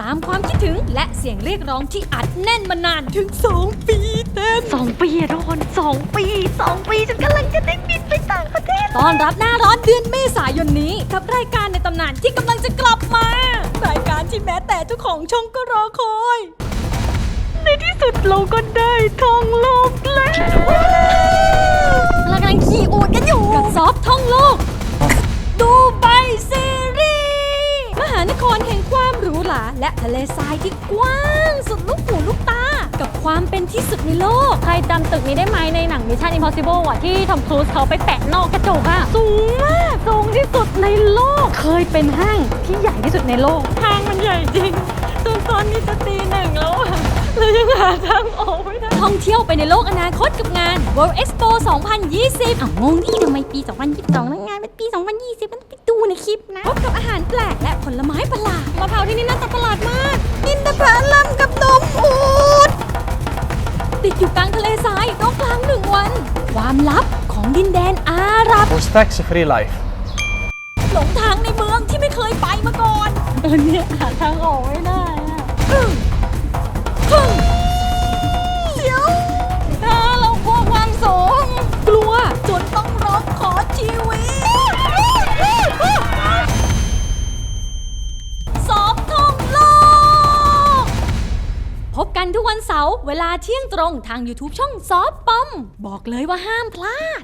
ตามความคิดถึงและเสียงเรียกร้องที่อัดแน่นมานานถึง 2 ปีเต็ม สองปีอะทุกคนสองปีสองปีฉันกำลังจะได้บินไปต่างประเทศ ตอนรับหน้าร้อนเดือนเมษายนนี้ กับรายการในตำนานที่กำลังจะกลับมา รายการที่แม้แต่เจ้าของช่องก็รอคอย ในที่สุดเราก็ได้ท่องโลกแล้วาและทะเลทรายที่กว้างสุดลูกหูลูกตา กับความเป็นที่สุดในโลก ใครจำตึกนี้ได้ไหมในหนัง Mission Impossible อะที่ทอมครูซเขาไปแปะนอกกระจกอะสูงมาก สูงที่สุดในโลก เคยเป็นห้างที่ใหญ่ที่สุดในโลก ห้างมันใหญ่จริงจนตอนนี้จะตีหนึ่งแล้วอะเรายังหาทางออกไม่ได้ ท่องเที่ยวไปในโลกอนาคตกับงาน World Expo 2020อะงงที่ทำไมปี 2022แล้วงานเป็นปี 2020มันไปดูในค ลิปนะพบกับอาหารแปลกและผลไม้ประหลาดมะพร้าวที่นี่น่าจะประหลาดมาก นินทผลัมกับนมอูดติดอยู่กลางทะเลทรายนอกกลางหนึ่งวัน ความลับของดินแดนอาหรับ was tax free life. หลงทางในเมืองที่ไม่เคยไปมาก่อนตอนนี้หาทางออกไม่ได้ันทุกวันเสาร์เวลาเที่ยงตรงทาง YouTube ช่องซอฟปอม บอกเลยว่าห้ามพลาด